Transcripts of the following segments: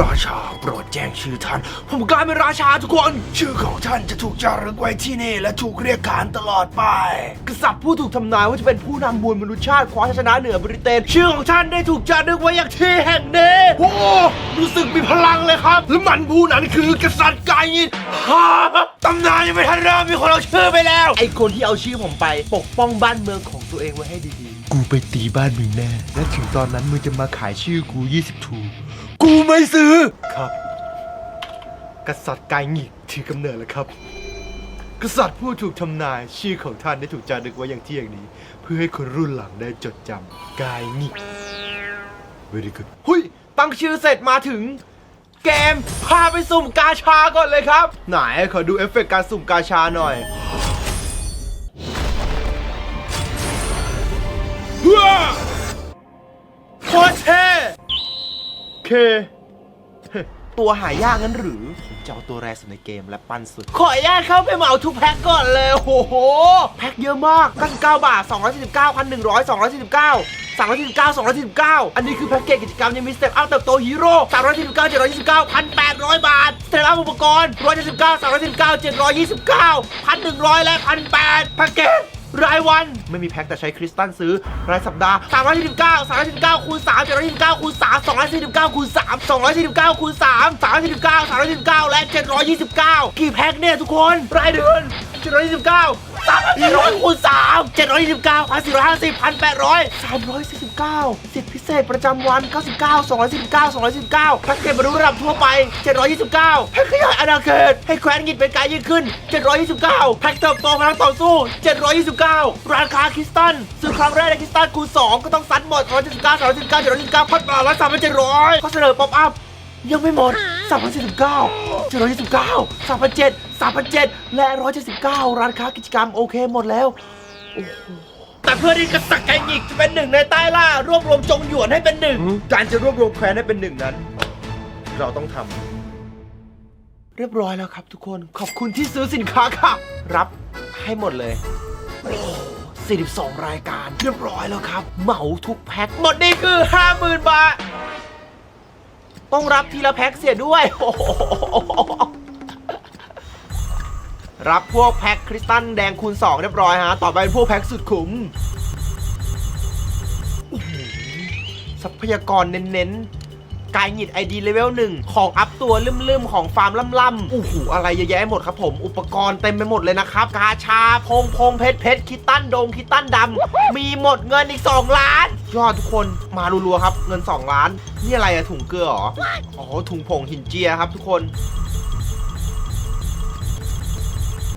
ราชาโปรดแจ้งชื่อท่าน ผมกลายเป็นราชาทุกคน ชื่อของท่านจะถูกจารึกไว้ที่นี่ และถูกเรียกขานตลอดไป กษัตริย์ผู้ถูกทำนายว่าจะเป็นผู้นำมวลมนุษยชาติคว้าชัยชนะเหนือบริเตน ชื่อของท่านได้ถูกจารึกไว้อย่างที่แห่งนี้โอ้รู้สึกมีพลังเลยครับ และมันผู้นั้นคือกษัตริย์กายินฮ่าตำนานยังไม่ทันเริ่มมีคนเอาชื่อไปแล้ว ไอคนที่เอาชื่อผมไป ปกป้องบ้านเมืองของตัวเองไว้ให้ดีๆ กูไปตีบ้านมึงแน่ และถึงตอนนั้นมึงจะมาขายชื่อกู 20ทูกู ไม่ซื้อ ครับ กษัตริย์กายหงิกถือกำเนิดแล้วครับ กษัตริย์ผู้ถูกทำนายชื่อของท่านได้ถูกจารึกไว้อย่างที่อย่างนี้ เพื่อให้คนรุ่นหลังได้จดจำกายหงิก very good หุยตั้งชื่อเสร็จมาถึง เกมพาไปสุ่มกาชาก่อนเลยครับ ไหนขอดูเอฟเฟกต์การสุ่มกาชาหน่อยว้าโคตรเท่เค ตัวหายากงั้นหรือ ผมจะเอาตัวแรสุดในเกมและปั้นสุด ขออนุญาตเข้าไปเหมาทุกแพ็คก่อนเลยโอ้โห แพ็คเยอะมาก99บาท249 1,100 249 349 249 อันนี้คือแพ็กเกจกิจกรรมยังมีสเต็ปอัพเติบโตฮีโร่349 729 1,800 บาทสเต็ปอัพอุปกรณ์179 349 729 1,100 และ 1,800แพ็กเกจ รายวันไม่มีแพ็คแต่ใช้คริสตัลซื้อ รายสัปดาห์ 349 349คูณ3 729คูณ3 249คูณ3 249คูณ3 349 349 และ 729 กี่แพ็คเนี่ยทุกคน รายเดือน 729 3,700คูณ3 729 1,450 1,800 349 สิทธิพิเศษประจำวัน 99 249 249แพ็กเกจบรรลุระดับทั่วไป 729แพ็กขยายอาณาเขตให้แคว้นหงิดเป็นการยืดขึ้น 729แพ็กเติบโตพลังต่อสู้ 729ราคาคริสตัลซื้อครั้งแรกในคริสตัลคูณ2ก็ต้องซัดหมด179 379 729พันบาทละ3,700ข้อเสนอป๊อปอัพยังไม่หมด3,049 729 3,007 3,007 และ 179 ร้านค้ากิจกรรมโอเคหมดแล้ว แต่เพื่อที่กษัตริย์ไก่หงิกจะเป็นหนึ่งในใต้ล่ารวบรวมจงหยวนให้เป็นหนึ่ง การจะรวบรวมแคว้นให้เป็นหนึ่งนั้น เราต้องทำเรียบร้อยแล้วครับทุกคนขอบคุณที่ซื้อสินค้าค่ะ รับให้หมดเลยโอ้ 42 รายการเรียบร้อยแล้วครับ เหมาทุกแพ็คหมดนี่คือ 50,000 บาท ต้องรับทีละแพ็คเสียด้วย รับพวกแพ็คคริสตัลแดงคูณ 2 เรียบร้อยฮะ ต่อไปเป็นพวกแพ็คสุดขุมทรัพยากรเน้นๆ กายหงิดไอดีเลเวลหนึ่งของอัพตัวลืมๆของฟาร์มล่ำๆโอ้โหอะไรเยอะแยะหมดครับผมอุปกรณ์เต็มไปหมดเลยนะครับกาชาพงพงเพชรเพชรคิตตันดงคิตตันดำมีหมดเงินอีก 2 ล้าน ยอดทุกคนมารัวๆครับเงิน 2 ล้าน นี่อะไรอะถุงเกลือเหรออ๋อถุงผงหินเจียครับทุกคน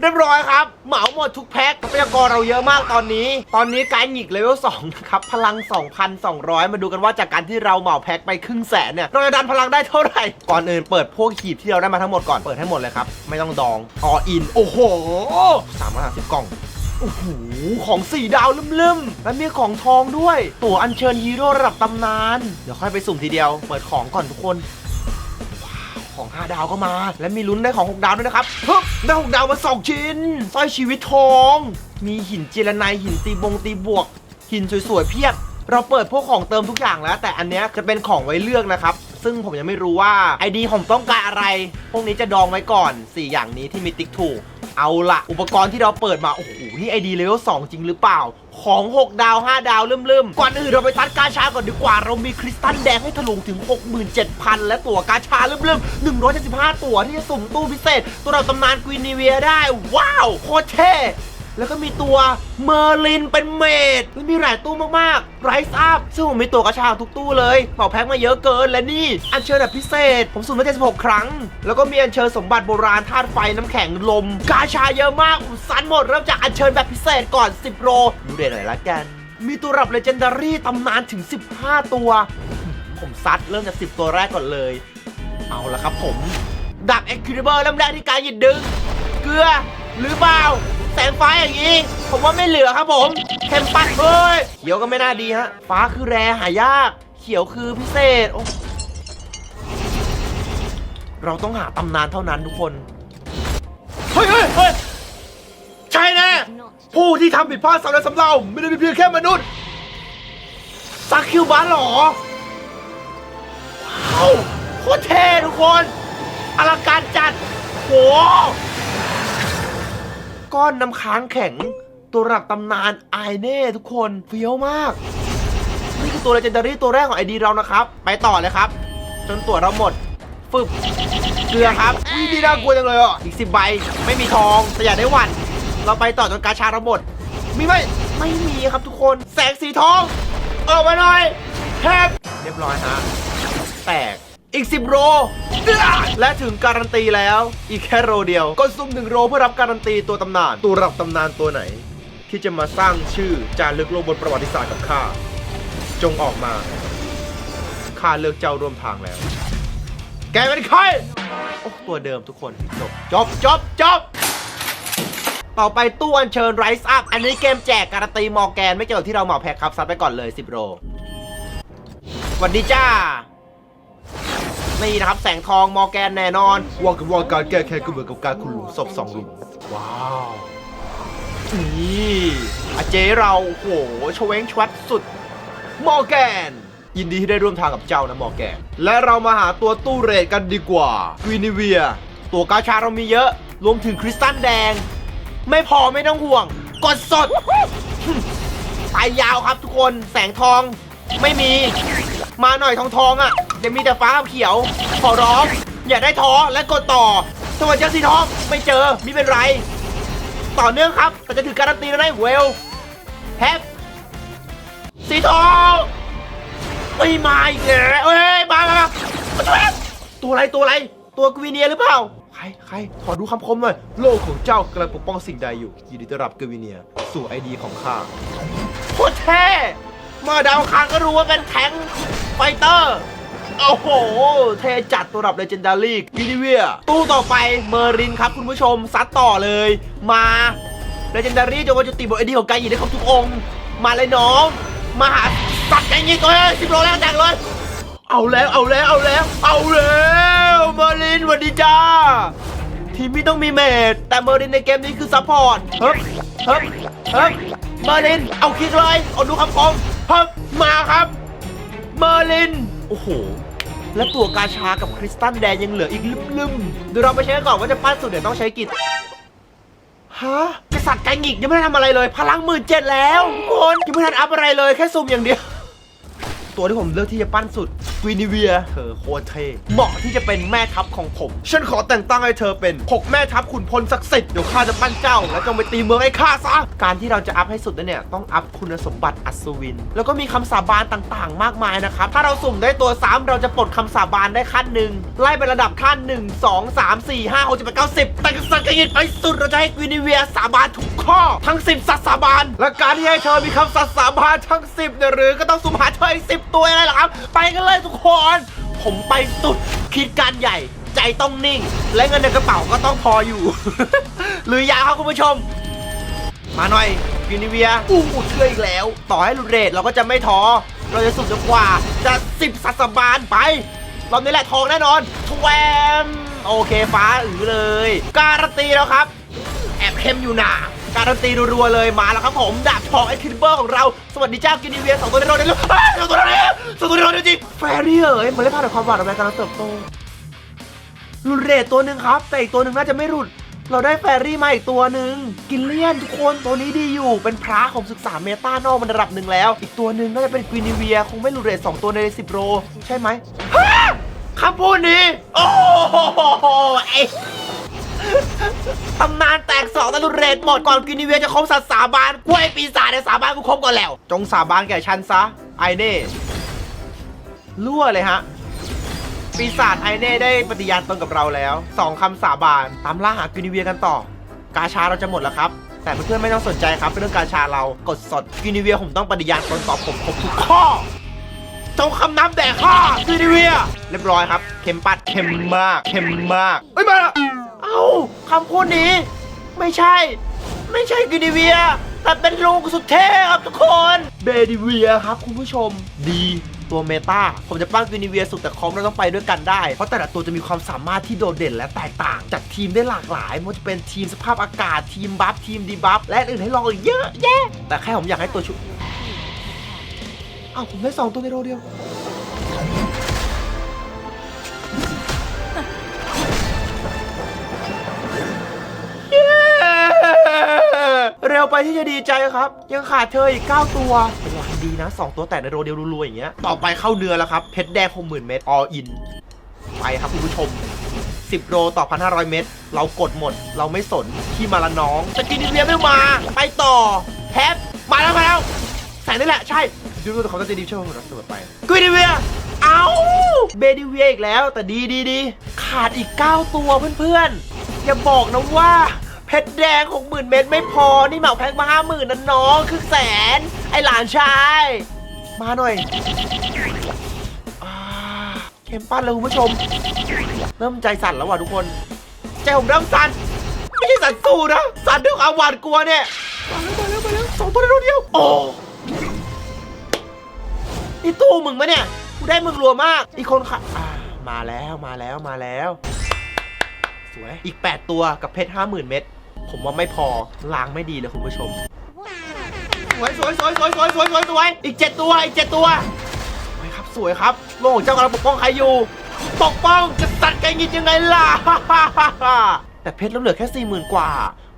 รียบร้อยครับ เหมาหมดทุกแพ็คทรัพยากรเราเยอะมากตอนนี้ ตอนนี้การหยิกเลเวล2นะครับ พลัง 2,200 มาดูกันว่าจากการที่เราเหมาแพ็คไปครึ่งแสนเนี่ย เราจะดันพลังได้เท่าไหร่ ก่อนอื่นเปิดพวกหีบที่เราได้มาทั้งหมดก่อน เปิดให้หมดเลยครับ ไม่ต้องดองออิน โอ้โห350กล่องโอ้โห ของสี่ดาวลืมๆ และมีของทองด้วย ตั๋วอัญเชิญฮีโร่ระดับตำนาน เดี๋ยวค่อยไปสุ่มทีเดียว เปิดของก่อนทุกคน ของ 5 ดาวก็มา และมีลุ้นได้ของ 6 ดาวด้วยนะครับฮึบได้ 6 ดาวมา 2 ชิ้นสร้อยชีวิตทอง มีหินเจรไนายหินตีบงตีบวก หินสวยๆเพียบ เราเปิดพวกของเติมทุกอย่างแล้ว แต่อันเนี้ยจะเป็นของไว้เลือกนะครับ ซึ่งผมยังไม่รู้ว่าไอดีผมต้องการอะไร พวกนี้จะดองไว้ก่อน 4 อย่างนี้ที่มีติ๊กถูก เอาละอุปกรณ์ที่เราเปิดมา โอ้โห นี่ไอดีเลเวล2จริงหรือเปล่า ของ 6 ดาว 5 ดาวเริ่มๆก่อนอื่นเราไปทัดกาชาก่อนดีกว่า เรามีคริสตัลแดงให้ถลุงถึง 67,000 และตั๋วกาชาเริ่มๆ175 ตั๋วที่จะสุ่มตู้พิเศษ ตัวเราตำนานกวีนีเวียได้ ว้าว โคตรเท่ แล้วก็มีตัวเมอร์ลินเป็นเมดและมีหลายตู้มากๆไรซ์อัพซึ่งผมมีตัวกระชากทุกตู้เลยเหมาแพ็คมาเยอะเกินและนี่อัญเชิญแบบพิเศษ ผมสุ่มมา76ครั้ง แล้วก็มีอัญเชิญสมบัติโบราณธาตุไฟน้ำแข็งลม กาชาเยอะมากผมซันหมดเริ่มจากอัญเชิญแบบพิเศษก่อน 10โรดูเด่นหน่อยละกัน มีตัวรับเลเจนดารี่ตำนานถึง 15 ตัว ผมซัดเริ่มจาก 10 ตัวแรกก่อนเลย เอาละครับผมดาบเอ็กคิวเบอร์เริ่มแรกที่การหยิบดึง เกลือ หรือเปล่าแสงฟ้าอย่างนี้ ผมว่าไม่เหลือครับผมเทมปัดเฮ้ยเขียวก็ไม่น่าดีฮะ ฟ้าคือแรหายาก เขียวคือพิเศษโอ้เราต้องหาตำนานเท่านั้นทุกคน เฮ้ยเฮ้ยเฮ้ยใช่แน่ผู้ที่ทำผิดพลาดสำเร็จสำเราไม่ได้เป็นเพียงแค่มนุษย์ซักคิวบ้านเหรอ ว้าวโคคตรเท่ทุกคน อลังการจัด โห ก้อนน้ำค้างแข็ง ตัวระดับตำนานไอเน่ทุกคนเฟี้ยวมาก นี่คือตัว l ล g e n d a r y ตัวแรกของไอดีเรานะครับ ไปต่อเลยครับ จนตัวเราหมดฟึบเกลือครับอุ้ยนี่น่ากลัวจังเลยอะอีกสิบใบไม่มีทองแต่อยากได้หวันเราไปต่อจนกาชาเราหมดมีไหมไม่มีครับทุกคนแสงสีทองออกมาหน่อยแทบเรียบร้อยฮะแตก อีก 10 โร และถึงการันตีแล้ว อีกแค่โรเดียว ก็ซุ่มหนึ่งโรเพื่อรับการันตีตัวตำนาน ตัวรับตำนานตัวไหน ที่จะมาสร้างชื่อจารึกโลกบนประวัติศาสตร์กับข้า จงออกมา ข้าเลือกเจ้าร่วมทางแล้ว แกเป็นใคร โอ้ตัวเดิมทุกคน จบ จบ จบ จบ ต่อไปตู้อัญเชิญไรซ์อัพ อันนี้เกมแจกการันตีมอแกน ไม่เกี่ยวที่เราเหมาแพ็คครับซัดไปก่อนเลย 10 โรสวัสดีจ้า นี่นะครับ แสงทองมอร์แกนแน่นอนว่ากันว่าการแก้แค้นก็เหมือนกับการขุดหลุมศพสองหลุมว้าวนี่อาเจเราโอ้โหชเวงชวัดสุดมอร์แกน ยินดีที่ได้ร่วมทางกับเจ้านะมอร์แกน และเรามาหาตัวตู้เรทกันดีกว่าวินิเวีย ตัวกาชาเรามีเยอะ รวมถึงคริสตัลแดง ไม่พอไม่ต้องห่วง กดสดไปยาวครับทุกคนแสงทองไม่มี มาหน่อยทองทองๆอะ่ะ จะมีแต่ฟ้าเขียว ขอร้อง อย่าได้ท้อและกดต่อสวัสดีสีทองไม่เจอไม่เป็นไร ต่อเนื่องครับแต่จะถึงการันตีแล้วได้เวลแฮปสีทองเอ้มาอีกแล้วเอ้ยมามามามาช่วยตัวอะไรตัวอะไร ตัวกวีเนียหรือเปล่า ใครใครขอดูคำคมหน่อยโลกของเจ้ากำลังปกป้องสิ่งใดอยู่ยินดีต้อนรับกวีเนีย สู่ไอดีของข้าโคตรเท่เมื่อดาวคางก็รู้ว่าเป็นแทงค์ไฟเตอร์ โอ้โห เทจัดตัวระดับเลเจนดารี่วินิเวียตู้ต่อไปเมอร์รินครับคุณผู้ชม ซัดต่อเลย มาเลเจนดารี่จนวันจุติบทไอดีของกายหยินได้ครบทุกองค์ มาเลยน้อง มาหาตัดใจยิงตัวเลยสิบโลแล้วแตกเลย เอาแล้วเอาแล้วเอาแล้ว เอาแล้วเมอร์ลินสวัสดีจ้า ทีมไม่ต้องมีเมดแต่เมอร์ลินในเกมนี้คือซัพพอร์ตเฮ้ยเฮ้ยเฮ้ยเมอร์ลินเอาคิกเลยเอาดูคำคมเฮ้ยมาครับ เมอร์ลิน โอ้โห และตัวกาชากับคริสตันแดงยังเหลืออีกลึมๆเดี๋ยวเราไปเช็คก่อนว่าจะปั้นสุดเดี๋ยวต้องใช้กี่ฮะกษัตริย์ไกงิกยังไม่ได้ทำอะไรเลย พลังหมื่นเจ็ดแล้วทุกคนยังไม่ทันอัพอะไรเลยแค่ซูมอย่างเดียว ตัวที่ผมเลือกที่จะปั้นสุดกวีนิเวียเธอโคตรเท่เหมาะที่จะเป็นแม่ทัพของผม ฉันขอแต่งตั้งให้เธอเป็นหกแม่ทัพขุนพลศักดิ์สิทธิ์เดี๋ยวข้าจะปั้นเจ้า แล้วจงไปตีเมืองให้ข้าซะการที่เราจะอัพให้สุดนั้นเนี่ยต้องอัพคุณสมบัติอัศวิน แล้วก็มีคำสาบานต่างๆ มากมายนะครับถ้าเราสุ่มได้ตัวซ้ำเราจะปลดคำสาบานได้ขั้นหนึ่งไล่ไประดับขั้น 1 2 3 4 5 6 7 8 9 10แต่กษัตริย์กยินไปสุดเราจะให้กวีนิเวียสาบานทุกข้อทั้ง 10สัตสาบานและการที่ให้เธอมีคำสัตย์สาบานทั้ง 10เนี่ยหรือก็ต้องสุ่มหาเธออีก10ตัวอะไรล่ะครับ ไปกันเลยทุกคน ผมไปสุดคิดการใหญ่ใจต้องนิ่ง และเงินในกระเป๋าก็ต้องพออยู่ หรือยาครับคุณผู้ชม มาหน่อยยูนิเวียอู้หูเชื่ออีกแล้ว ต่อให้หลุดเรทเราก็จะไม่ท้อเราจะสุดจนกว่า จะสิบสัตว์สบานไปรอบนี้แหละทองแน่นอนทแวมโอเคฟ้าอือเลย การันตีแล้วครับ แอบเข้มอยู่หนา การันตีรัวๆเลยมาแล้วครับผมดาบทองไอ้คินเบอร์ของเราสวัสดีเจ้ากินิเวียสองตัวในรดเลยเฮ้ยสองตัวในโรดสองตัวในโรดจริงแฟรี่เอ๋ยมันเล่นผ่านความหวาดระแวงกำลังเติบโตหลุดเรทตัวหนึ่งครับ แต่อีกตัวหนึ่งน่าจะไม่หลุด เราได้แฟรี่มาอีกตัวหนึ่งกินเลียนทุกคนตัวนี้ดีอยู่ เป็นพระของศึกษาเมตานอกมันระดับหนึ่งแล้ว อีกตัวหนึ่งน่าจะเป็นกวินิเวีย คงไม่หลุดเรทสองตัวในสิบโรใช่ไหมคำพูดนี้ โอ้โหไอ้ ตำนานแตกสองตะลุเรทหมดก่อนกินิเวียจะครบสัตว์สาบานกล้วยปีศาจในสาบานกูครบก่อนแล้ว จงสาบานแก่ฉันซะ ไอเน่รั่วเลยฮะ ปีศาจไอเน่ได้ปฏิญาณตนกับเราแล้วสองคำสาบานตามล่าหากินิเวียกันต่อ กาชาเราจะหมดแล้วครับ แต่เพื่อนๆไม่ต้องสนใจครับเเรื่องกาชาเรากดสดกินิเวียผมต้องปฏิญาณตนต่อผมครบทุกข้อจงคำนับแด่ข้ากินิเวีย เรียบร้อยครับ เข็มปัดเข็มมากเข็มมากเอ้ยมาละ เอ้าคำพูดนี้ ไม่ใช่ ไม่ใช่กินิเวีย แต่เป็นลุงสุดเท่ครับทุกคนเบดิเวียครับคุณผู้ชมดีตัวเมตาผมจะปั้นกินิเวียสุดแต่คอมเราต้องไปด้วยกันได้ เพราะแต่ละตัวจะมีความสามารถที่โดดเด่นและแตกต่างจัดทีมได้หลากหลายไม่ว่าจะเป็นทีมสภาพอากาศทีมบัฟทีมดีบัฟและอื่นให้ลองอีกเยอะแยะแต่แค่ผมอยากให้ตัวชุดอ้าวผมได้สองตัวในโรเดียว วไปที่จะดีใจครับ ยังขาดเธออีก 9 ตัวเป็นลางดีนะ 2 ตัวแตกในโรเดียวรัวๆอย่างเงี้ยต่อไปเข้าเนื้อแล้วครับ เพชรแดง60,000 เม็ด all in ไปครับคุณผู้ชม 10 โรต่อ 1,500 เม็ดเรากดหมด เราไม่สนที่มาละน้องสกินดิเวียไม่มา ไปต่อแทบมาแล้วมาแล้วใส่นี่แหละ ใช่ดูดูแต่เขาจะดีช่วยผมรับเสมอไปกุยดิเวียเอาเบดิเวียอีกแล้วแต่ดีดีดีขาดอีก 9 ตัวเพื่อนๆอย่าบอกนะว่า เพชรแดง60,000เม็ดไม่พอ นี่เหมาแพ็คมา50,000นั่นน้องคือแสน ไอหลานชาย มาหน่อยอ่าเข้มปั้นเลยคุณผู้ชม เริ่มใจสั่นแล้วว่ะทุกคน ใจผมเริ่มสั่น ไม่ใช่สั่นสู้นะ สั่นด้วยความหวาดกลัวเนี่ยมาแล้วมาแล้วมาแล้วสองตัวในตัวเดียว โอ้นี่ตู้มึงมะเนี่ย กูได้มึงรัวมาก อีกคนค่ะอ่ามาแล้วมาแล้วมาแล้ว สวย อีก 8 ตัวกับเพชร 50,000 เม็ด ผมว่าไม่พอล้างไม่ดีเลยคุณผู้ชมสวยสวยสวยสวยสวยสวยสวยสวยอีก7ตัวอีก7ตัวสวยครับสวยครับโลกของเจ้ากำลังปกป้องใครอยู่ปกป้องจะตัดไกงิดยังไงล่ะแต่เพชรเราเหลือแค่40,000กว่า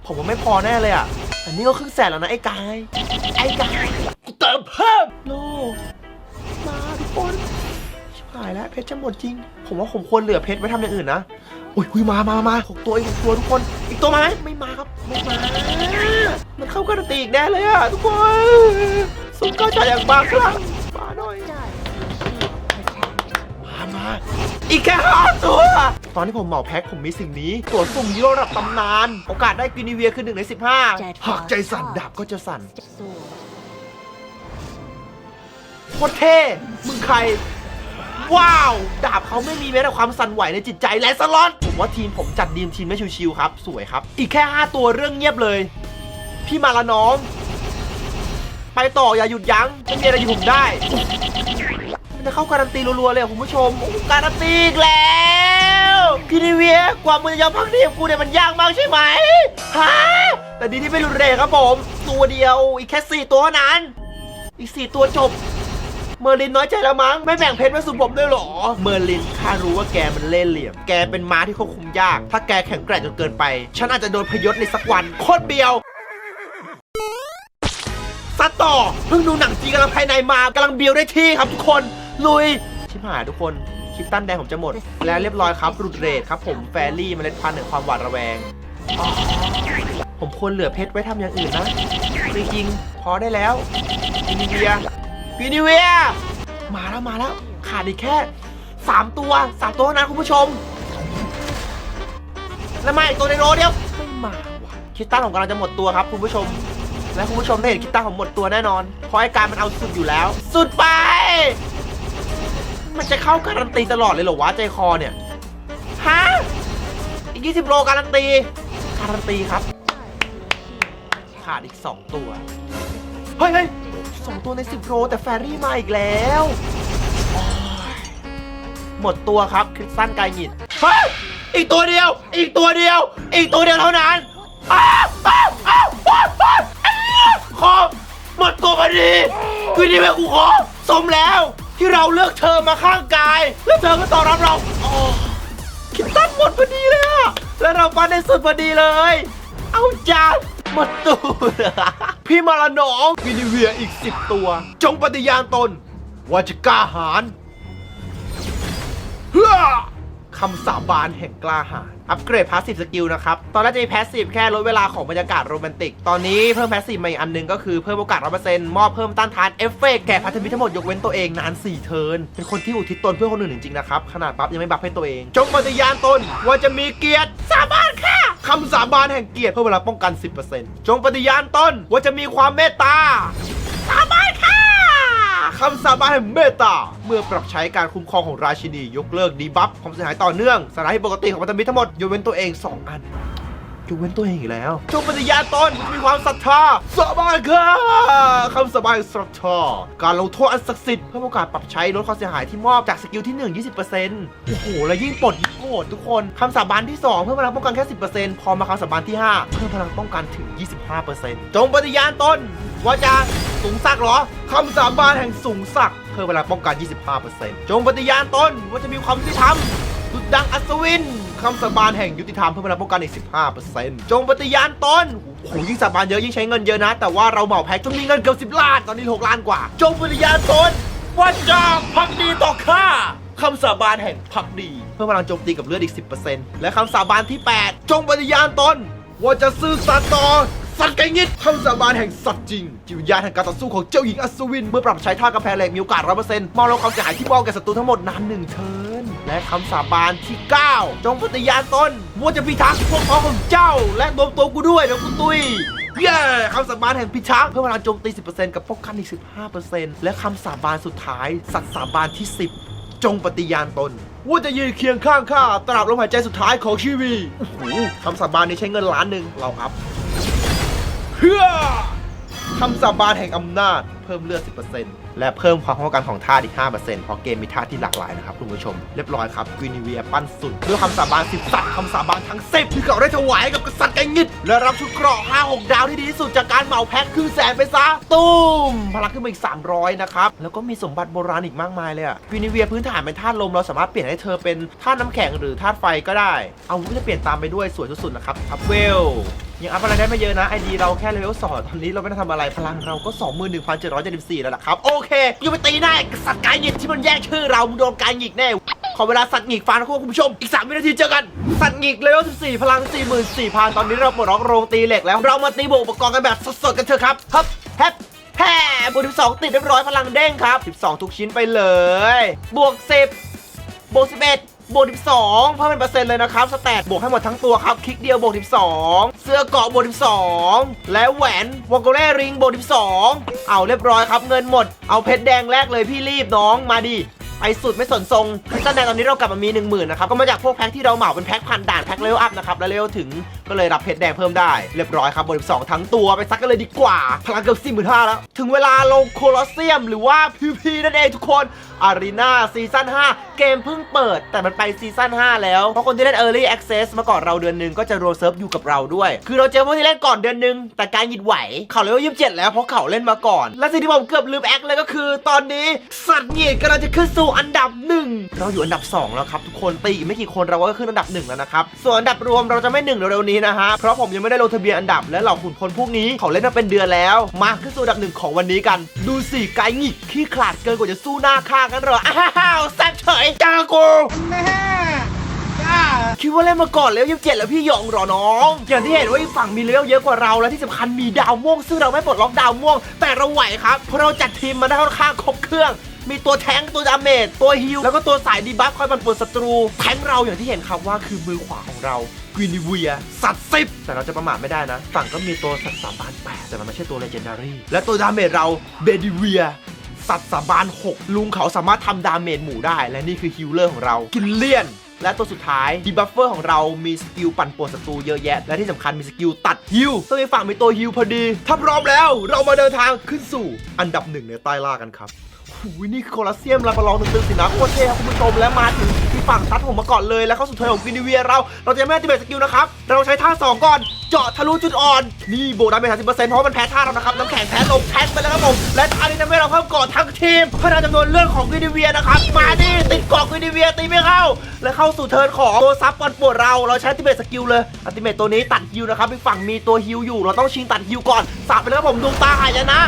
ผมว่าไม่พอแน่เลยอะแต่นี่ก็ครึ่งแสนแล้วนะไอ้กายไอ้กายกูเติมเพิ่มโลกมาทุกคนชิบหายแล้วเพชรจะหมดจริง ผมว่าผมควรเหลือเพชรไว้ทำอย่างอื่นนะ อุ้ยอุ้ยมามามาหกตัวอีกหกตัวทุกคน อีกตัวมาไหมไม่มาครับไม่มา มันเข้ากันตีอีกแน่เลยอะทุกคนสุดก็จะอย่างบางครั้งมาหน่อยมามา อีกแค่ห้าตัว ตอนที่ผมเหมาแพ็คผมมีสิ่งนี้ ตัวสุ่มฮีโร่ระดับตำนาน โอกาสได้กินิเวียคือหนึ่งในสิบห้าหากใจสั่นดาบก็จะสั่นโคตรเท่มึงใคร ว้าว ดาบเขาไม่มีแม้แต่ความสั่นไหวในจิตใจและสล็อตผมว่าทีมผมจัดดีมทีมไม่ชิวๆครับ สวยครับ อีกแค่ 5 ตัวเรื่องเงียบเลย พี่มาละน้อง ไปต่ออย่าหยุดยั้งไม่มีอะไรหยุดผมได้ มันจะเข้าการันตีรัวๆเลยคุณผู้ชมโอ้การันตีอีกแล้วกินิเวียกว่ามึงจะยอมพักดีกับกูเนี่ยมันยากมากใช่ไหมฮะแต่ดีที่ไม่รุนแรงครับผม ตัวเดียวอีกแค่สี่ตัวเท่านั้น อีกสี่ตัวจบ เมอร์ลินน้อยใจแล้วมั้งไม่แบ่งเพชรมาสู่ผมด้วยหรอ เมอร์ลินข้ารู้ว่าแกมันเล่ห์เหลี่ยม แกเป็นม้าที่ควบคุมยาก ถ้าแกแข็งแกร่งจนเกินไป ฉันอาจจะโดนพยศในสักวันโคตรเบียวซัดต่อเพิ่งดูหนังจีนกำลังภายในมากำลังเบียวได้ที่ครับทุกคนลุยชิบหายทุกคนคิดตั้นแดงผมจะหมด แล้วเรียบร้อยครับรุดเรทครับผมแฟรี่เมล็ดพันธุ์แห่งความหวาดระแวง ผมควรเหลือเพชรไว้ทำอย่างอื่นนะจริงๆพอได้แล้วกินเวีย กินิเวียมาแล้วมาแล้ว ขาดอีกแค่ 3 ตัว 3 ตัวเท่านั้นคุณผู้ชม แล้วมาอีกตัวในโรเดียวไม่มาว่ะคิดตั้งของกำลังจะหมดตัวครับคุณผู้ชม และคุณผู้ชมได้เห็นคิดตั้งของหมดตัวแน่นอนเพราะไอการมันเอาสุดอยู่แล้ว สุดไป มันจะเข้าการันตีตลอดเลยเหรอวะใจคอเนี่ยฮะอีก20โลการันตีการันตีครับ ขาดอีก 2 ตัว เฮ้ยเฮ้ย สองตัวใน 10โลแต่แฟรี่มาอีกแล้ว หมดตัวครับคริสตันไกายหงิดอีกตัวเดียว อีกตัวเดียว อีกตัวเดียวเท่านั้นอ้าวอ้าวอ้าวอ้าวอ้าวขอหมดตัวพอดีคือนี่แม่กูขอสมแล้ว ที่เราเลือกเธอมาข้างกาย แล้วเธอก็ตอนรับเราคิดตันหมดพอดีเลยอะแล้วเราปั้นได้สุดพอดีเลย เอาจ้า หมดตัวพี่มาละน้องวินิเวียอีกสิบตัว จงปฏิญาณตน ว่าจะกล้าหาญเฮ้อคำสาบานแห่งกล้าหาญ อัปเกรดพาสซีฟสกิลนะครับ ตอนแรกจะมีพาสซีฟแค่ลดเวลาของบรรยากาศโรแมนติก ตอนนี้เพิ่มพาสซีฟมาอีกอันหนึงก็คือเพิ่มโอกาส100%มอบเพิ่มต้านทานเอฟเฟกต์แก่พันธมิตรทั้งหมดยกเว้นตัวเองนาน 4 เทิร์น เป็นคนที่อุทิศตนเพื่อคนอื่นจริงๆนะครับ ขนาดบัฟยังไม่บัฟให้ตัวเอง จงปฏิญาณตนว่าจะมีเกียรติสาบานค่ะคำสาบานแห่งเกียรติเพิ่มเวลาป้องกัน 10%จงปฏิญาณตนว่าจะมีความเมตตาสาบานค่ะ คำสาบานแห่งเมตตา เมื่อปรับใช้การคุ้มครองของราชินียกเลิกดีบัฟความเสียหายต่อเนื่องสลายปกติของพันธมิตรทั้งหมดยกเว้นตัวเอง 2 อัน ยกเว้นตัวเองอีกแล้วจงปฏิญาณตนมีความศรัทธาสาบานค่ะคำสบานแห่งศรัทธาการลงโทษอันศักดิ์สิทธิ์เพิ่มโอกาสปรับใช้ลดความเสียหายที่มอบจากสกิลที่ 1 20%โอ้โห แล้วยิ่งปลดยิ่งโหดทุกคนคำสาบานที่ 2 เพิ่มพลังป้องกันแค่ 10%พอมาคำสาบานที่ 5 เพิ่มพลังป้องกันถึง 25%จงปฏิญาณตนว่าจะสูงสักเหรอคำสาบานแห่งสูงสักเพิ่มเวลาป้องกัน 25%จงปฏิญาณตนว่าจะมีความยุติธรรมสุดดังอัศวิน คำสาบานแห่งยุติธรรมเพิ่มพลังป้องกันอีก 15%จงปฏิญาณตนโอ้โหยิ่งสาบานเยอะยิ่งใช้เงินเยอะนะ แต่ว่าเราเหมาแพ็คจนมีเงินเกือบ10 ล้าน ตอนนี้ 6 ล้านกว่า จงปฏิญาณตนว่าจะพักดีต่อข้าคำสาบานแห่งพักดี เพิ่มพลังโจมตีกับเลือดอีก 10%และคำสาบานที่ 8 จงปฏิญาณตนว่าจะซื่อสัตย์ต่อสัตว์ไก่งิดคำสาบานแห่งสัตว์จริง จิตวิญญาณแห่งการต่อสู้ของเจ้าหญิงอัศวิน เมื่อปรับใช้ท่ากำแพงเหล็กมีโอกาสร้อยเปอร์เซ็นต์มองลงความเสียหายที่มองแก่ศัตรูทั้งหมดนานหนึ่งเทิร์น และคำสาบานที่ 9 จงปฏิญาณตนว่าจะพิทักษ์พวกพ้องของเจ้า และรวมตัวกูด้วยเดี๋ยวกูตุยเย้คำสาบานแห่งพิทักษ์เพิ่มพลังโจมตี 10%กับป้องกันอีก 15%และคำสาบานสุดท้าย สัตว์สาบานที่ 10 จงปฏิญาณตนว่าจะยืนเคียงข้างข้าตราบลมหายใจสุดท้ายของชีวีโอ้โหคำสาบานนี้ใช้เงินล้านหนึ่งเราอัพเพื่อคำสาบานแห่งอำนาจเพิ่มเลือด 10% และเพิ่มความป้องกันของท่าอีก 5%เพราะเกมมีท่าที่หลากหลายนะครับคุณผู้ชม เรียบร้อยครับกินิเวียปั้นสุดด้วยคำสาบาน10สัตว์คำสาบานทั้ง10ที่เขาได้ถวายกับกษัตริย์ไก่งิดและรับชุดเกราะ5-6 ดาวที่ดีที่สุดจากการเหมาแพ็คครึ่งแสนไปซะตุ้มพลังขึ้นมาอีก 300 นะครับ แล้วก็มีสมบัติโบราณอีกมากมายเลยอะกินิเวียพื้นฐานเป็นธาตุลมเราสามารถเปลี่ยนให้เธอเป็นธาตุน้ำแข็งหรือธาตุไฟก็ได้ เอาวุธจะเปลี่ยนตามไปด้วยสวยสุดๆนะครับอัพเวล ยังอัพอะไรได้ไม่เยอะนะไอดีเราแค่เลเวลสองตอนนี้เราไม่ได้ทำอะไรพลังเราก็ 21,774 แล้วล่ะครับ โอเคอยังไปตีได้กับสัตว์กายหงิกที่มันแย่งชื่อเรามึงโดนกายหงิกแน่ขอเวลาสัตว์หงิกฟังนะคุณผู้ชม อีก 3 วินาทีเจอกัน สัตว์หงิกเลเวล14 พลัง 44,000 ตอนนี้เราปลดล็อกโรงตีเหล็กแล้ว เรามาตีบวกอุปกรณ์กันแบบสดๆกันเถอะครับฮับแฮปแฮ่บวก12 ติดเรียบร้อยพลังเด้งครับ 12 ทุกชิ้นไปเลย บวก 10 บวก 11 บวก 12 เพิ่มเป็นเปอร์เซ็นต์เลยนะครับ สแตทบวกให้หมดทั้งตัวครับ คลิกเดียวบวก 12 เสื้อเกาะบวก 12 และแหวนวงโกเล่ริงบวก 12 เอาเรียบร้อยครับ เงินหมด เอาเพชรแดงแรกเลยพี่รีบน้องมาดิไปสุดไม่สนทรงคือตอนแดงตอนนี้เรากลับมามี 1 0,000นะครับ ก็มาจากพวกแพ็คที่เราเหมาเป็นแพ็คพันด่านแพ็คเลเวลอัพนะครับ แล้วเลเวลถึง ก็เลยรับเพชรแดงเพิ่มได้ เรียบร้อยครับบวก12ทั้งตัวไปซักกันเลยดีกว่า พลังเกือบ45,000แล้ว ถึงเวลาลงโคลอสเซียมหรือว่าพีพีนั่นเองทุกคนอารีนาซีซั่น5 เกมเพิ่งเปิด แต่มันไปซีซั่น5แล้ว เพราะคนที่เล่น Early Access มาก่อนเราเดือนหนึ่งก็จะโรเซิร์ฟอยู่กับเราด้วย คือเราเจอพวกที่เล่นก่อนเดือนหนึ่งแต่การหยิดไหว เขาเลเวลยี่สิบเจ็ดแล้วเพราะเขาเล่นมาก่อน และสิ่งที่ผมเกือบลืมแอคเลยก็คือ ตอนนี้สัตว์หยิดกำลังจะขึ้นสู่อันดับหนึ่งเราอยู่อันดับ 2 แล้วครับทุกคนตีอีกไม่กี่คนเราก็ขึ้นอันดับหนึ่งแล้วนะครับส่วนอันดับรวมเราจะไม่หนึ่งเร็วๆนี้นะฮะ เพราะผมยังไม่ได้ลงทะเบียนอันดับ และเหล่าขุนพลพวกนี้เขาเล่นมาเป็นเดือนแล้ว มาขึ้นสู่อันดับหนึ่งของวันนี้กัน ดูสิไกหงิกขี้ขลาดเกินกว่าจะสู้หน้าข้ากันเหรอ อ้าวแซ่บเฉยจ้ากูคิดว่าเล่นมาก่อนแล้วยี่สิบเจ็ดแล้วพี่หยองเหรอน้อง อย่างที่เห็นว่าอีกฝั่งมีเลเวลเยอะกว่าเราและที่สำคัญมีดาวม่วง ซึ่งเราไม่ปลดล็อกดาวม่วง แต่เราไหวครับเพราะเราจัดทีมมาได้ค่อนข้างครบเครื่องมีตัวแทงตัวดาเมจตัวฮิลแล้วก็ตัวสายดีบัฟคอยบันป่วนศัตรู แทงเราอย่างที่เห็นครับว่าคือมือขวาของเรา กวินิเวียสัตว์สิบแต่เราจะประมาทไม่ได้นะ ฝั่งก็มีตัวสัตว์สามบานแปดแต่มันไม่ใช่ตัวเลเจนดารี่และตัวดาเมจเราเบดิเวียสัตว์สามบาน6ลุงเขาสามารถทำดาเมจหมู่ได้ และนี่คือฮิลเลอร์ของเรากินเลียนและตัวสุดท้ายดีบัฟเฟอร์ของเรามีสกิลปั่นป่วนศัตรูเยอะแยะ และที่สำคัญมีสกิลตัดฮิลซึ่งในฝั่งมีตัวฮิลพอดี ถ้าพร้อมแล้ว เรามาเดินทางขึ้นสู่อันดับหนึ่งในใต้ล่ากันครับหูยนี่คือโคลอสเซียมลาประลองตึงๆสินะโคตรเท่ครับคุณผู้ชมและมาถึง ฝั่งซัดผมมาก่อนเลยแล้วเข้าสู่เทิร์นของกินิเวียเรา เราจะไม่ติเมตสกิลนะครับ เราใช้ท่า 2 ก่อน เจาะทะลุจุดอ่อน นี่โบนัสามสิบเปอร์เซ็น30%เพราะมันแพ้ท่าเรานะครับ น้ำแข็งแพ้ลมแพ้ไปแล้วครับผม และท่านี้ทำให้เราเพิ่มเกาะทั้งทีมเพื่อทำจำนวนเลือดของกินิเวียนะครับ มาดิติดเกาะกินิเวียตีไม่เข้า และเข้าสู่เทิร์นของตัวซับปอนปวดเรา เราใช้ติเมตสกิลเลยอัติเมตตัวนี้ตัดฮิวนะครับอีกฝั่งมีตัวฮิวอยู่ เราต้องชิงตัดฮิวก่อนสาบไปแล้วครับผมดวงตาหายนะ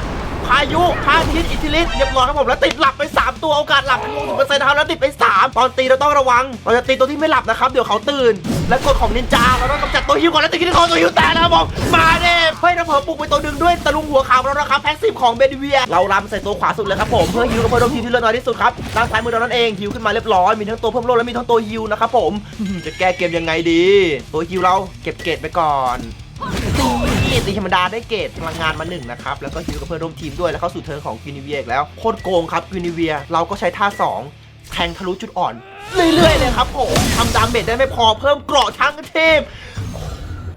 พายุพาทิตอิทธิฤทธิ์เรียบร้อยครับผมแล้วติดหลับไป 3 ตัวโอกาสหลับเป็น60%นะครับแล้วติดไป 3 ตอนตีเราต้องระวัง เราจะตีตัวที่ไม่หลับนะครับ เดี๋ยวเขาตื่น และกฎของนินจาเราต้องกำจัดตัวฮิวก่อนแล้วตีกินคอตัวฮิวแต่นะครับผมมาเด้เฮ้ยเราเผลอปลุกไปตัวหนึ่งด้วยตะลุงหัวขาวเรานะครับแพ็กซีฟของเบดเวียเราลำใส่ตัวขวาสุดเลยครับผมเพื่อฮิวกับเพื่อโดนฮิวที่เลือดน้อยที่สุดครับด้านซ้ายมือเรานั่นเองฮิวขึ้นมาเรียบร้อยมีทั้งตัวเพิ่มโลดและมีทั้งตัวฮิวนะครับผมจะแก้เกมยังไงดี ตัวฮิวเราเก็บเกรดไปก่อน ตีตีธรรมดาได้เกรดพลังงานมาหนึ่งนะครับ แล้วก็ฮิวกับเพื่อนร่วมทีมด้วย แล้วเข้าสู่เทิร์นของกินิเวียอีกแล้ว โคตรโกงครับกินิเวีย เราก็ใช้ท่า 2 แทงทะลุจุดอ่อน เรื่อยๆเลยครับผมทำดาเมจได้ไม่พอเพิ่มเกราะทั้งทีม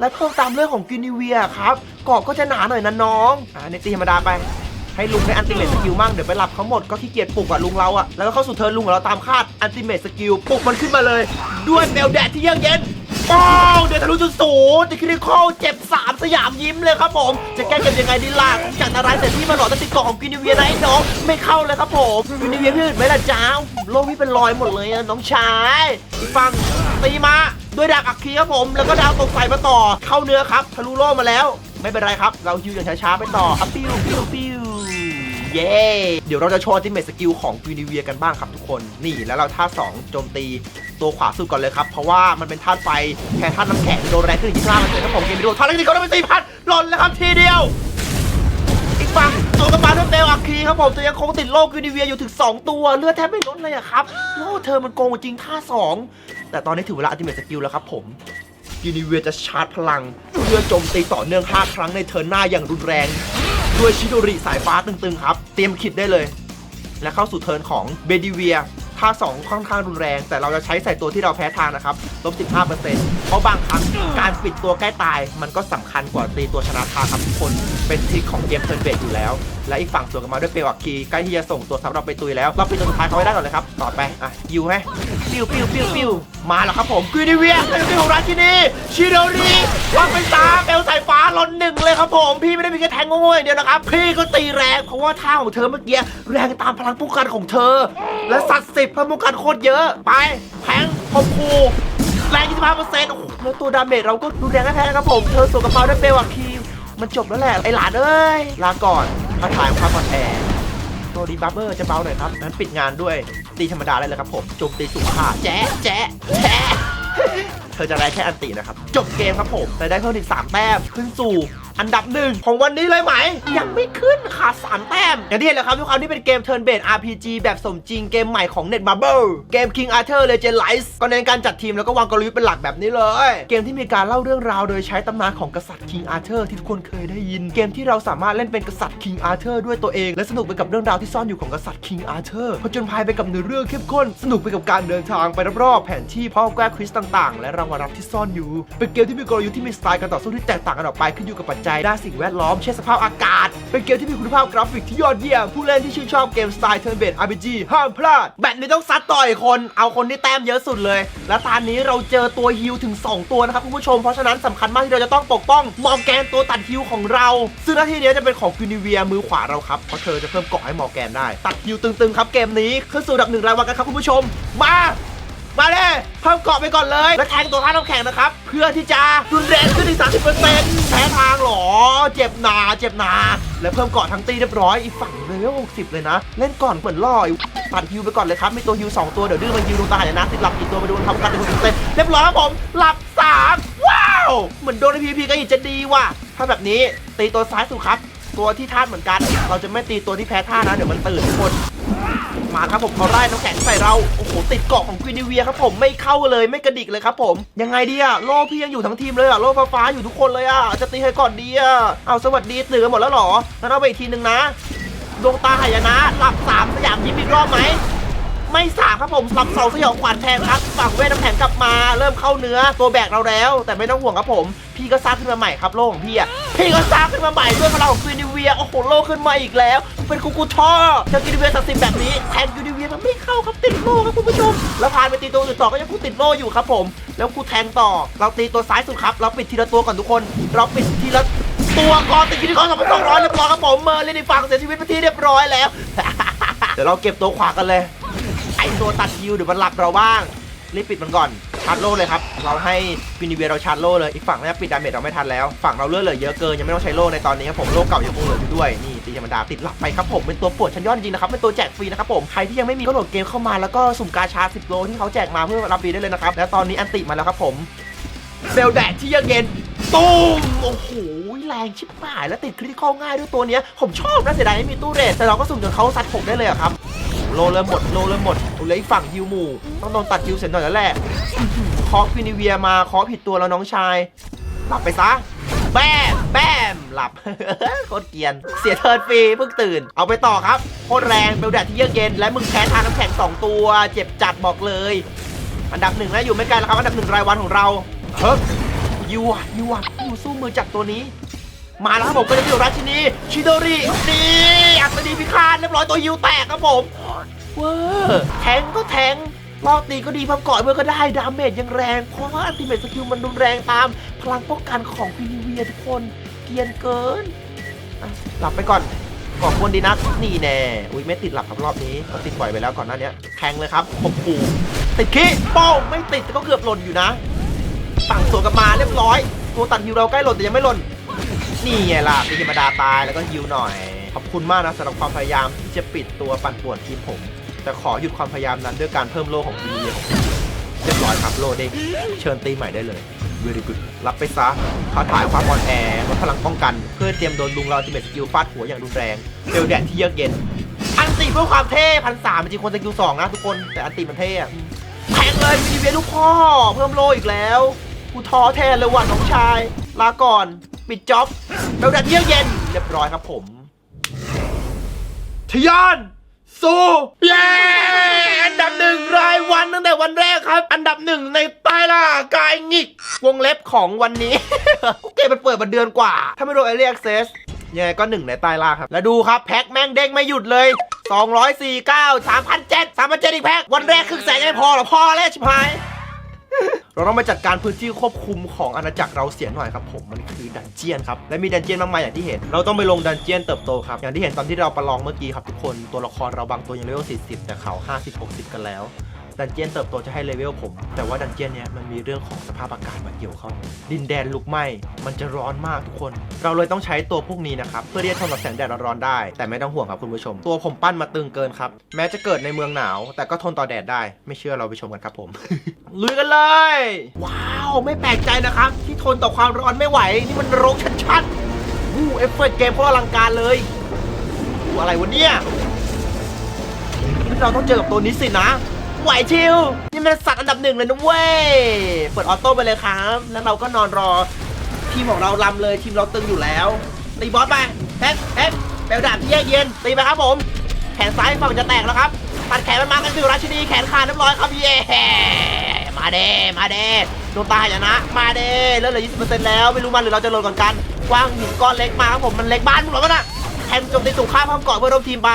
และเพิ่มตามเรื่องของกินิเวียครับเกราะก็จะหนาหน่อยนะน้องอ่าในตีธรรมดาไปให้ลุงได้อันติเมตสกิลมั่งเดี๋ยวไปหลับเขาหมดก็ขี้เกียจปลุกอะลุงเราอะแล้วก็เข้าสู่เทิร์นลุงของเราตามคาดอันติเมตสกิลปลุกมันขึ้นมาเลย ด้วยเบลแดดที่เยือกเย็น ป้องเดี๋ยวทะลุจุดศูนย์ติดคริคอลเจ็บสามสยามยิ้มเลยครับผม จะแก้เกมยังไงดีล่ะจากนารายเสร็จที่มาหลอดตะติดกาะของกินิเวียนะไอ้น้องไม่เข้าเลยครับผมกินิเวียพี่อื่นไหมล่ะจ้าโลกพี่เป็นรอยหมดเลยอะน้องชายอีกฟังตีมาด้วยดาบอัคคีครับผม แล้วก็ดาวตกใส่มาต่อ เข้าเนื้อครับ ทะลุโล่มาแล้ว ไม่เป็นไรครับ เราฮิวอย่างช้าๆไปต่ออัพปิ้วปิ้วปิ้ว เย้เดี๋ยวเราจะโชว์อัลติเมทสกิลของก u นิเวียกันบ้างครับทุกคนนี่แล้วเราท่า 2 โจมตีตัวขวาสุดก่อนเลยครับ เพราะว่ามันเป็นธาตุไฟแทนธาตุน้ำแข็งโดนแรงขึ้นอีก25มันเลยครับผมเกมวิดีโอท่าแรกที่เขาได้เป็นสี่พันหล่นแล้วครับทีเดียว อีกฝั่งตัวกระบาด้วยเบลอัคคีครับผมจะยังคงติดโล่ก u นิเวียอยู่ถึง 2 ตัวเลือดแทบไม่ลดเลยอะครับโล่เธอมันโกงจริงท่า 2 แต่ตอนนี้ถึงเวลาอัติเมทสกิลแล้วครับผมยูนิเวียจะชาร์จพลังเพื่อโจมตีต่อเนื่อง5ครั้งในเทิร์นหน้าอย่างรุนแรง ด้วยชิโดริสายฟ้าตึงๆครับ เตรียมคิดได้เลย และเข้าสู่เทิร์นของเบดิเวียท่า2ค่อนข้างรุนแรง แต่เราจะใช้ใส่ตัวที่เราแพ้ทางนะครับลบ 15%เพราะบางครั้งการปิดตัวใกล้ตาย มันก็สำคัญกว่าตีตัวชนะทางครับทุกคน เป็นทริคของเกมเทิร์นเบดอยู่แล้ว และอีกฝั่งสวนกลับมาด้วยเปลวักคีใกล้ที่จะส่งตัวซับเราไปตุยแล้ว เราปิดตัวสุดท้ายเขาไว้ได้ก่อนเลยครับ ต่อไป อะยิวไหม ปิ้วปิ้วปิ้วปิ้วมาแล้วครับผมกรีนิเวียเป็นที่ของราชินีชิโดริวางเป็นตาเปลสายฟ้าล้นหนึ่งเลยครับผม พี่ไม่ได้มีแค่แทงง่ๆอย่างเดียวนะครับ พี่ก็ตีแรงเพราะว่าท่าของเธอเมื่อกี้แรงตามพลังป้องกันของเธอ และสัตว์สิบพลังป้องกันโคตรเยอะไปแทงคมคูแรง25%โอ้โหแล้วตัวดาเมจเราก็ดูแรงแพ้ครับผม เธอสวมกระเป๋าด้เปลวักคีมันจบแล้วแหละไอหลานเอ้ยลาก่อนพระถ่ายความก่อนแอร์ ตัวดีบัฟเบอร์จะเบาหน่อยครับนั้นปิดงานด้วยตีธรรมดาได้เลยครับผมโจมตีสูงค่าแจ๊ะแจ๊ะแจ๊ะเธอจะได้แค่อันตินะครับ จบเกมครับผมแต่ได้เพิ่มอีก3แต้มขึ้นสู่ อันดับหนึ่งของวันนี้เลยไหม ยังไม่ขึ้นขาด3แต้ม อย่างที่เห็นเลยครับทุกครั้งที่เป็นเกม Turn Based RPG แบบสมจริงเกมใหม่ของ Netmarble เกม King Arthur Legend Rise ก็เน้นการจัดทีมแล้วก็วางกลยุทธ์เป็นหลักแบบนี้เลย เกมที่มีการเล่าเรื่องราวโดยใช้ตำนานของกษัตริย์ King Arthur ที่ทุกคนเคยได้ยิน เกมที่เราสามารถเล่นเป็นกษัตริย์ King Arthur ด้วยตัวเอง และสนุกไปกับเรื่องราวที่ซ่อนอยู่ของกษัตริย์ King Arthur ผจญภัยไปกับเนื้อเรื่องเข้มข้น สนุกไปกับการเดินทางไปรอบๆแผนที่พ่อแก้ควิสต่างๆ และรางวัลรับที่ซ่อนอยู่ เป็นเกมที่มีกลยุทธ์ที่มีสไตล์การต่อสู้ที่แตกต่างกันออกไปขึ้นอยู่กับปัจจัยด้านสิ่งแวดล้อม เช่นสภาพอากาศ เป็นเกมที่มีคุณภาพกราฟิกที่ยอดเยี่ยม ผู้เล่นที่ชื่นชอบเกมสไตล์ Turn Based RPG ห้ามพลาด แบตนี้ต้องซัดต่อยคน เอาคนที่แต้มเยอะสุดเลย และตอนนี้เราเจอตัวฮิลถึง 2 ตัวนะครับคุณผู้ชม เพราะฉะนั้นสำคัญมากที่เราจะต้องปกป้องมอร์แกนตัวตัดฮิลของเรา ซึ่งหน้าที่นี้จะเป็นของกินิเวียมือขวาเราครับ เพราะเธอจะเพิ่มเกาะให้มอร์แกนได้ ตัดฮิลตึงๆครับเกมนี้ขึ้นสู่ดับหนึ่งรายวันกันครับคุณผู้ชม มา มาเลยเพิ่มเกาะไปก่อนเลย แล้วแทงตัวท่าน้ำแข็งนะครับ เพื่อที่จะรุนแรงขึ้นอีก30%แพ้ทางเหรอ เจ็บหนา เจ็บหนา แล้วเพิ่มเกาะทั้งตีเรียบร้อย อีกฝั่งเลยว่า60เลยนะ เล่นก่อนเหมือนล่ออีกตัดฮิวไปก่อนเลยครับ มีตัวฮิว2ตัว เดี๋ยวดื้อมันฮิวดวงตาหายนะติดหลับอีกตัวมาดูทำการเป็นเต็มเรียบร้อยครับผม หลับ3ว้าว เหมือนโดนพีพีก็อีกจะดีว่ะ ถ้าแบบนี้ตีตัวซ้ายสุดครับ ตัวที่ท่าตุเหมือนกัน เราจะไม่ตีตัวที่แพ้ท่านะ เดี๋ยวมันตื่นทุกคน มาครับผมเขาไล่น้ำแข็งใส่เราโอ้โหติดเกาะของกวินิเวียครับผมไม่เข้าเลยไม่กระดิกเลยครับผมยังไงดีอะโล่พี่ยังอยู่ทั้งทีมเลยอะโล่ฟ้าฟ้าอยู่ทุกคนเลยอะจะตีให้ก่อนดีอะเอาสวัสดีตื่นกันหมดแล้วหรองั้นเอาไปอีกทีนึงนะดวงตาหายนะหลับสามสยามยิ้มอีกรอบไหม ไม่สามครับผมหลับสองสยองขวัญแทนครับฝั่งเวทน้ำแข็งกลับมาเริ่มเข้าเนื้อตัวแบกเราแล้ว แต่ไม่ต้องห่วงครับผม พี่ก็สร้างขึ้นมาใหม่ครับโลกของพี่อะพี่ก็สร้างขึ้นมาใหม่ด้วยพลังของกินิเวียโอ้โหโลกขึ้นมาอีกแล้ว เป็นกูกูท่อเจอกินิเวียศักสิทธิ์แบบนี้แทงกินิเวียมันไม่เข้าครับติดโลครับคุณผู้ชมแล้วพานไปตีตัวอื่นต่อก็ยังกูติดโลอยู่ครับผม แล้วกูแทงต่อ เราตีตัวซ้ายสุดครับเราปิดทีละตัวก่อนทุกคน เราปิดทีละตัวก่อนติดกินิคอนสองพันสองร้อยเรียบร้อยครับผมเมอร์เลนในฝั่งเสียชีวิตไปที่เรียบร้อยแล้วเดี๋ยวเราเก็บตัวขวากันเลย ตัวตัดคิวเดี๋ยวมันหลับเราบ้าง รีบปิดมันก่อน ชาร์จโล่เลยครับ เราให้ฟินิเวียเราชาร์จโล่เลย อีกฝั่งเนี่ยปิดดาเมจเราไม่ทันแล้ว ฝั่งเราเลือดเหลือเยอะเกิน ยังไม่ต้องใช้โล่ในตอนนี้ครับผม โล่เก่ายังคงเหลืออยู่ด้วย นี่ตีธรรมดาติดหลับไปครับผม เป็นตัวปวดชั้นยอดจริงนะครับ เป็นตัวแจกฟรีนะครับผม ใครที่ยังไม่มีก็โหลดเกมเข้ามาแล้วก็สุ่มกาชา10โลที่เขาแจกมาเพื่อรับฟรีได้เลยนะครับ แล้วตอนนี้อันติมาแล้วครับผมเซลแดดที่เยังเย็นตุ้มโอ้โห แรงชิบหายแล้วติดคริติคอลง่ายด้วยตัวเนี้ยผมชอบนะเสียดายไม่มีตู้เรทแต่เราก็สุ่มจนเขาซัดผมได้เลยอะครับโลเริ่มหมดโลเริ่มหมดเหลืออีกฝั่งฮิวหมู่ต้องโดนตัดฮิวเสร็จหน่อยแล้วแหละเคาะฟินิเวียมาเคาะผิดตัวแล้วน้องชาย หลับไปซะแบมแบมหลับโคตรเกียน เสียเทิร์นฟรีเพิ่งตื่น เอาไปต่อครับโคตรแรงเบลแดดที่เยือกเย็นและมึงแพ้ทางน้ำแข็ง2ตัว เจ็บจัดบอกเลย อันดับหนึ่งนะอยู่ไม่ไกลแล้วครับอันดับหนึ่งรายวันของเราเฮ้ยยูอะยูอะยูสู้มือจับตัวนี้ มาแล้วครับผมก็จะอยู่ราชินีชิโดรินี่อัศนีพิฆาตเรียบร้อยตัวยูแตกครับผมเว้อแทงก็แทงรอบตีก็ดีพับก่อเมื่อก็ได้ ดาเมจยังแรง เพราะว่าอัลติเมทสกิลมันรุนแรงตาม พลังป้องกันของพีนีเวียทุกคนเกียนเกินหลับไปก่อนก่อนควรดีนักนี่แน่ อุ้ยไม่ติดหลับครับรอบนี้เขาติดบ่อยไปแล้วก่อนหน้านี้แทงเลยครับข่มขู่ติดขี้ป้งไม่ติดแต่ก็เกือบหล่นอยู่นะสั่งสวนกลับมาเรียบร้อย ตัวตัดฮิวเราใกล้หล่นแต่ยังไม่หล่น นี่ไงล่ะเป็นธรรมดาตายแล้วก็ฮิวหน่อย ขอบคุณมากนะสำหรับความพยายามที่จะปิดตัวปั่นป่วนทีมผม แต่ขอหยุดความพยายามนั้นด้วยการเพิ่มโล่ของทีมของผมเรียบร้อยครับโล่เด้งเชิญตีใหม่ได้เลย very good รับไปซะท้าทายความอ่อนแอลดพลังป้องกัน เพื่อเตรียมโดนลุงเราที่เป็นสกิลฟาดหัวอย่างรุนแรงเร็วแดดที่เยือกเย็น อันติเพื่อความเท่พันสามจริงคนสกิลสองนะทุกคนแต่อันติมันเท่แทงเลยมีเวียลูกพ่อ เพิ่มโลอีกแล้ว กูท้อแทนเลยว่ะน้องชาย ลาก่อน ปิดจ็อบเร็วแดดที่เยือกเย็น เรียบร้อยครับผมทะยานสู้เย้อันดับหนึ่งรายวันตั้งแต่วันแรกครับ อันดับหนึ่งในใต้ล่ากายงิก วงเล็บของวันนี้กูเกมมันเปิดมาเดือนกว่า ถ้าไม่โดนเอเรียกเซสยังไงก็หนึ่งในใต้ล่าครับ แล้วดูครับ แพ็คแม่งเด้งไม่หยุดเลย 249 3,007 3,007อีกแพ็ควันแรกครึ่งแสนยังไม่พอหรอพอแล้วชิบหาย เราต้องไปจัดการพื้นที่ควบคุมของอาณาจักรเราเสียหน่อยครับผมมันคือดันเจียนครับและมีดันเจียนมากมายอย่างที่เห็น เราต้องไปลงดันเจียนเติบโตครับอย่างที่เห็นตอนที่เราประลองเมื่อกี้ครับทุกคนตัวละครเราบางตัวยังเลเวล40 แต่เขา 50 60 กันแล้ว ดันเจียนเติบโตจะให้เลเวลผม แต่ว่าดันเจียนเนี้ยมันมีเรื่องของสภาพอากาศมาเกี่ยวข้องดินแดนลุกไหม้มันจะร้อนมากทุกคน เราเลยต้องใช้ตัวพวกนี้นะครับ เพื่อที่จะทนกับแสงแดดร้อนๆได้ แต่ไม่ต้องห่วงครับคุณผู้ชม ตัวผมปั้นมาตึงเกินครับ แม้จะเกิดในเมืองหนาว แต่ก็ทนต่อแดดได้ ไม่เชื่อเราไปชมกันครับผม ลุยกันเลย ว้าว ไม่แปลกใจนะครับ ที่ทนต่อความร้อนไม่ไหว นี่มันรกชัดๆวู้เอฟเฟกต์เกมโคตรอลังการเลยอู้อะไรวะเนี่ยนี่เราต้องเจอกับตัวนี้สินะ ไหวชิวนี่มันสัตว์อันดับหนึ่งเลยนะเว้ย เปิดออโต้ไปเลยครับ แล้วเราก็นอนรอ ทีมของเราลำเลยทีมเราตึงอยู่แล้ว ตีบอสไปแพ็คแพ็คเปลดาบที่แยกเย็น ตีไปครับผม แขนซ้ายฝั่งจะแตกแล้วครับ ตัดแขนมันมากันสิวราชินีแขนขาดเรียบร้อยครับเย่มาเด้มาเด้โดนตายอย่านะ มาเด้แล้วเหลือ20%แล้ว ไม่รู้มันหรือเราจะโหลดก่อนกันกว้างหินก้อนเล็กมาครับผม มันเล็กบ้านมึงหรอวะน่ะแทนโจมตีสูงข้ามพร้อมเกาะเพื่อร่วมทีมไป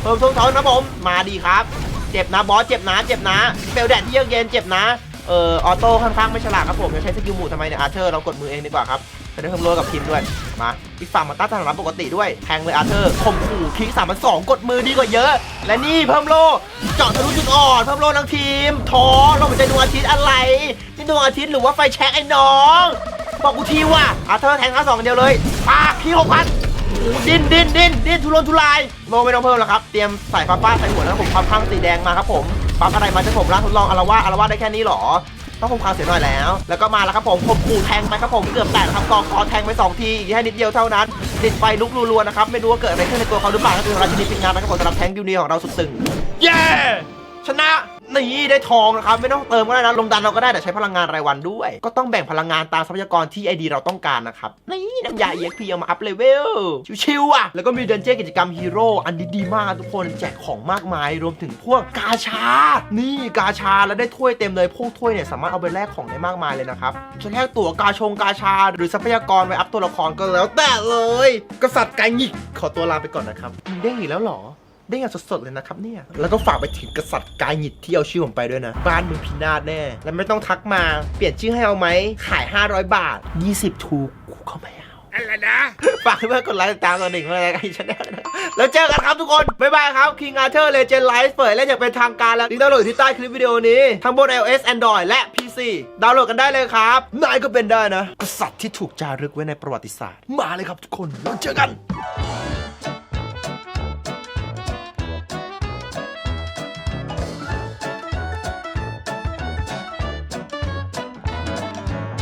เพิ่มทงทอนนะผม มาดีครับ เจ็บนะบอสเจ็บนะเจ็บนะเปลแดดที่เยือกเย็นเจ็บนะเอ่อออโต้ค่อนข้างไม่ฉลาดครับผมจะใช้สกิลหมู่ทำไมเนี่ยอาร์เธอร์เรากดมือเองดีกว่าครับจะได้เพิ่มโลกับทีมด้วยมาอีกฝั่งมาต้านทางรับปกติด้วยแทงเลยอาร์เธอร์ข่มขู่คลิกสามพันสองกดมือดีกว่าเยอะ และนี่เพิ่มโลเจาะทะลุจุดอ่อนเพิ่มโลทั้งทีมทอเราเหัวใจดวงอาทิตย์อะไรนี่ดวงอาทิตย์หรือว่าไฟแช็กไอ้น้อง บอกกูทีว่าอาร์เธอร์แทงทั้งสองอย่างเดียวเลยปากพี่หกพัน ดิ้นดิ้นดิ้นดิ้นทุรนทุรายโลไม่ต้องเพิ่มแล้วครับเตรียมใส่ฟ้าป้าใส่หัวแล้วผมความข้างสีแดงมาครับผมปั๊บอะไรมาจะผมร่างทดลองอารวาสอารวาสได้แค่นี้หรอต้องผมคางเสียหน่อยแล้ว แล้วก็มาแล้วครับผมผมขู่แทงไปครับผมเกือบแตกครับกองคอแทงไปสองทีอีกแค่นิดเดียวเท่านั้นติดไฟลุกรัวๆนะครับไม่รู้ว่าเกิดอะไรขึ้นในตัวเขาหรือเปล่าก็คือราชินีปิดงานนะครับผมสำหรับแทงดิวนียของเราสุดตึงเย้ชนะ นี่ได้ทองนะครับไม่ต้องเติมก็ได้นะลงดันเราก็ได้แต่ใช้พลังงานรายวันด้วย ก็ต้องแบ่งพลังงานตามทรัพยากรที่ไอดีเราต้องการนะครับนี่น้ำยา EXP เอามาอัพเลเวลชิวๆอะแล้วก็มีเดนเจ้กิจกรรมฮีโร่อันนี้ดีมากทุกคนแจกของมากมายรวมถึงพวกกาชา นี่กาชาแล้วได้ถ้วยเต็มเลยพวกถ้วยเนี่ยสามารถเอาไปแลกของได้มากมายเลยนะครับจะแลกตั๋วกาชงกาชา หรือทรัพยากรไปอัพตัวละครก็แล้วแต่เลย กษัตริย์ไก่หงิกขอตัวลาไปก่อนนะครับเด้งอีกแล้วหรอ ได้งานสดๆเลยนะครับเนี่ย แล้วก็ฝากไปถึงกษัตริย์กายหงิดที่เอาชื่อผมไปด้วยนะ บ้านมึงพินาศแน่ แล้วไม่ต้องทักมา เปลี่ยนชื่อให้เอาไหม ขาย 500 บาท 20 ถูกกูก็ไม่เอาอะไรนะ ฝากเพื่อนกดไลค์ติดตามตัวหนึ่งเพื่ออะไรกันชาแนลนะ แล้วเจอกันครับทุกคน บ๊ายบายครับ King Arthur Legend Live เปิดเล่นอย่างเป็นทางการแล้วลิงก์ดาวน์โหลดที่ใต้คลิปวิดีโอนี้ ทั้งบน iOS Android และ PC ดาวน์โหลดกันได้เลยครับ นายก็เป็นได้นะ กษัตริย์ที่ถูกจารึกไว้ในประวัติศาสตร์ มาเลยครับทุกคนแล้วเจอกัน